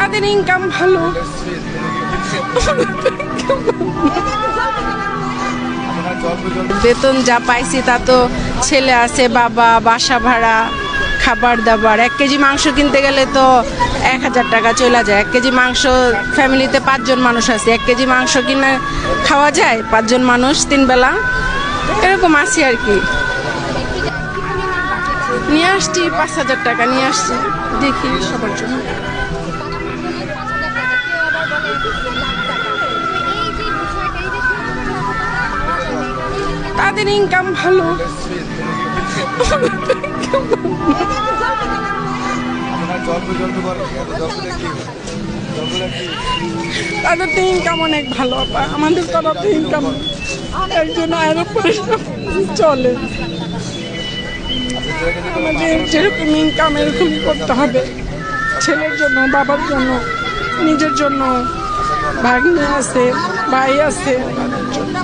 তাদের ইনকাম ভালো। বেতন যা পাইছি তা তো ছেলে আছে, বাবা, বাসা ভাড়া, খাবার দাবার। এক কেজি মাংস কিনতে গেলে তো এক হাজার টাকা চলে যায়। এক কেজি মাংস ফ্যামিলিতে পাঁচজন মানুষ আছে। এক কেজি মাংস কিনে খাওয়া যায় পাঁচজন মানুষ তিন বেলা। এরকম আছি আর কি। নিয়ে আসছি, পাঁচ হাজার টাকা নিয়ে আসছি। দেখি সবার জন্য। তাদের ইনকাম ভালো। তাদের তো ইনকাম অনেক ভালো, আপা। আমাদের তারা তো ইনকাম একজন উপরে সব চলে। আমাদের যেরকম ইনকাম এরকম করতে হবে। ছেলের জন্য, বাবার জন্য, নিজের জন্য ভাগ্নি আছে, ভাই আছে, তাদের জন্য।